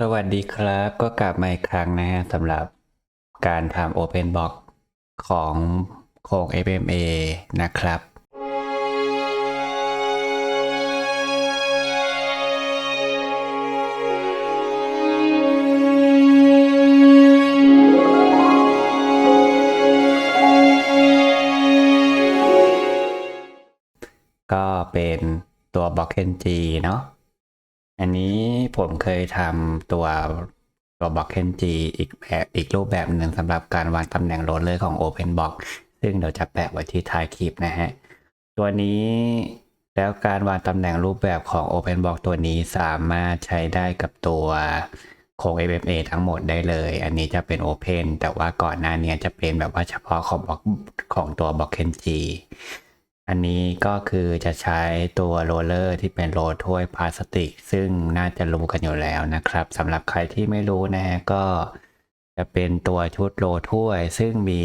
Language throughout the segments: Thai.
สวัสดีครับก็กลับมาอีกครั้งนะฮะสำหรับการทำ Open Box ของโครง FMA นะครับ ก็เป็นตัวบล็อกเ n นจีเนาะ อันนี้ผมเคยทำตัวตัวบล็อกเ n นจีอีกแบบอีกรูปแบบหนึ่งสำหรับการวางตำแหน่งโรลเลอร์ของ OpenBox ซึ่งเดี๋ยวจะแปะไว้ที่ท้ายคลิปนะฮะ ตัวนี้แล้วการวางตำแหน่งรูปแบบของ OpenBox ตัวนี้สามารถใช้ได้กับตัวโครง FMA ทั้งหมดได้เลย อันนี้จะเป็น Open แต่ว่าก่อนหน้านี้จะเป็นแบบว่าเฉพาะของบล็อกของตัวบล็อกเ n นจี อันนี้ก็คือจะใช้ตัวโรลเลอร์ที่เป็นโรลถ้วยพลาสติก ซึ่งน่าจะรู้กันอยู่แล้วนะครับสำหรับใครที่ไม่รู้นะฮะก็จะเป็นตัวชุดโรลถ้วย ซึ่งมี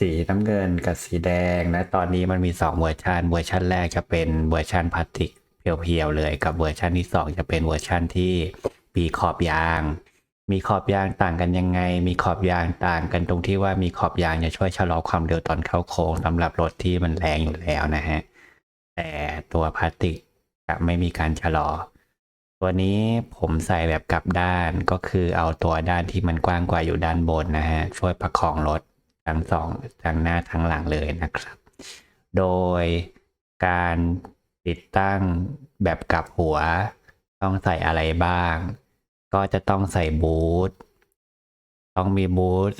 สีน้ำเงินกับสีแดงนะตอนนี้มันมี 2 เวอร์ชันเวอร์ชันแรกจะเป็นเวอร์ชันพลาสติกเพียวๆเลยกับเวอร์ชันที่ 2 จะเป็นเวอร์ชันที่มีขอบยาง มีขอบยางต่างกันยังไง มีขอบยางต่างกันตรงที่ว่ามีขอบยางจะช่วยชะลอความเร็วตอนเข้าโค้งสำหรับรถที่มันแรงอยู่แล้วนะฮะ แต่ตัวพลาสติกจะไม่มีการชะลอ ตัวนี้ผมใส่แบบกลับด้านก็คือเอาตัวด้านที่มันกว้างกว่าอยู่ด้านบนนะฮะ ช่วยประคองรถทั้งสองทั้งหน้าทั้งหลังเลยนะครับ โดยการติดตั้งแบบกลับหัวต้องใส่อะไรบ้าง ก็จะต้องใส่บูทต้องมีบูท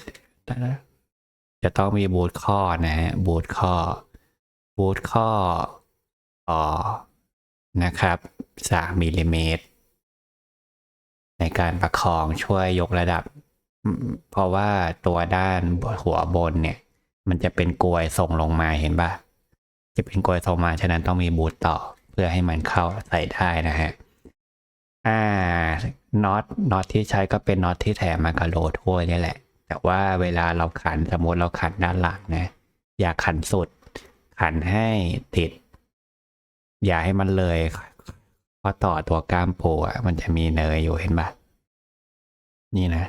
จะต้องมีบูทข้อนะฮะบูทข้อบูทข้อต่อนะครับสามมิลลิเมตรในการประคองช่วยยกระดับ เพราะว่าตัวด้านหัวบนเนี่ย มันจะเป็นกลวยส่งลงมาเห็นปะจะเป็นกลวยส่งมาฉะนั้นต้องมีบูทต่อเพื่อให้มันเข้าใส่ได้นะฮะอ่า น็อตน็อตที่ใช้ก็เป็นน็อตที่แถมมากับโหลถ้วนี่แหละ แต่ว่าเวลาเราขันสมมติเราขันด้านหลังนะ อย่าขันสุด ขันให้ติด อย่าให้มันเลยเพราะต่อตัวกล้ามปูอะมันจะมีเนยอยู่เห็นปะนี่นะ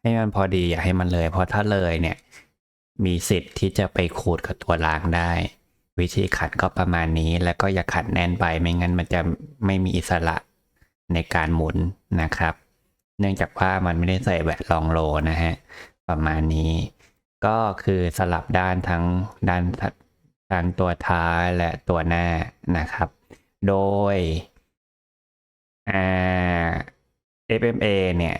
ให้มันพอดีอย่าให้มันเลย เพราะถ้าเลยเนี่ย มีสิทธิ์ที่จะไปขูดกับตัวรางได้ วิธีขันก็ประมาณนี้แล้วก็อย่าขันแน่นไปไม่งั้นมันจะไม่มีอิสระในการหมุน นะครับ เนื่องจากว่ามันไม่ได้ใส่แหวนรองโลนะฮะประมาณนี้ ก็คือสลับด้านทั้งด้านทั้งตัวท้ายและตัวหน้านะครับ โดยอ่า FMA เนี่ย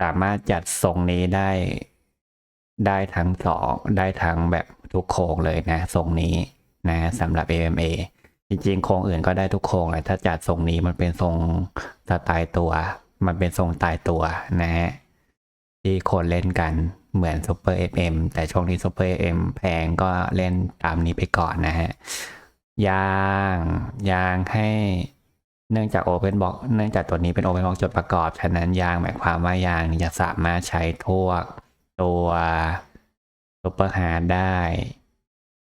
สามารถจัดทรงนี้ได้ได้ทั้งสองได้ทั้งแบบทุกโครงเลยนะ ทรงนี้นะสำหรับ AMA จริงๆโครงอื่นก็ได้ทุกโครงแหละถ้าจัดทรงนี้มันเป็นทรงสไตล์ตัว มันเป็นทรงตายตัวนะฮะที่คนเล่นกันเหมือน Super FM แต่ช่วงนี้ Super FM แพงก็เล่นตามนี้ไปก่อนนะฮะยางยางให้เนื่องจาก Open Box เนื่องจากตัวนี้เป็น Open Box จดประกอบ ฉะนั้นยางหมายความว่ายางจะสามารถใช้ทั่วตัว Super Hard ได้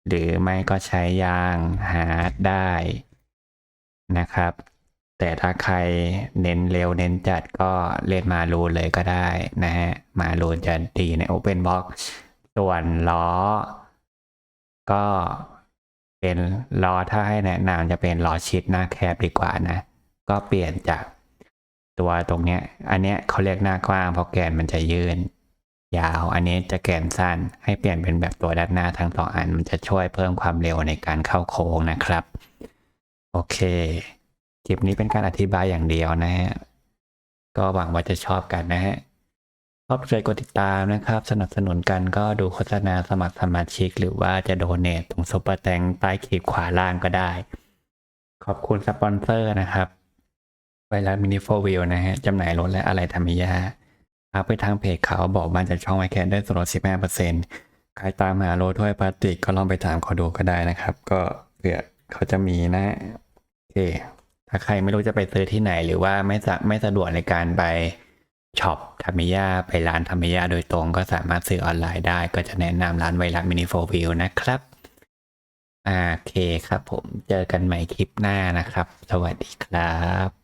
หรือไม่ก็ใช้ยางฮาร์ดได้นะครับ แต่ถ้าใครเน้นเร็วเน้นจัดก็เล่นมารูนเลยก็ได้นะฮะ มารูนจะดีใน Open Box ส่วนล้อ ก็เป็นล้อถ้าให้แนะนำจะเป็นล้อชิดหน้าแคบดีกว่านะ ก็เปลี่ยนจากตัวตรงเนี้ย อันเนี้ยเขาเรียกหน้ากว้างเพราะแกนมันจะยืน ยาว อันนี้จะแกนสั้น ให้เปลี่ยนเป็นแบบตัวด้านหน้าทั้งสองอัน มันจะช่วยเพิ่มความเร็วในการเข้าโค้งนะครับ โอเค คลิปนี้เป็นการอธิบายอย่างเดียวนะฮะ ก็หวังว่าจะชอบกันนะฮะชอบใจกดติดตามนะครับ สนับสนุนกันก็ดูโฆษณาสมัครสมาชิก หรือว่าจะโดเนทตรงซุปเปอร์แตงใต้คลิปขวาล่างก็ได้ ขอบคุณสปอนเซอร์นะครับไวรัสมินิโฟวิลนะฮะจำหน่ายรถและอะไรธรรมิยา ทักไปทางเพจเขาบอกบ้านจากช่องไวแคนได้ส่วนลด15%ใครตามหาโรถ้วยพลาสติกก็ลองไปถามเขาดูก็ได้นะครับ ก็เผื่อเขาจะมีนะโอเคถ้าใครไม่รู้จะไปซื้อที่ไหนหรือว่าไม่สะไม่สะดวกในการไปช็อปธรรมิยาไปร้านธรรมิยาโดยตรงก็สามารถซื้อออนไลน์ได้ ก็จะแนะนำร้านไวรัสมินิโฟวิลนะครับโอเคครับผมเจอกันใหม่คลิปหน้านะครับ สวัสดีครับ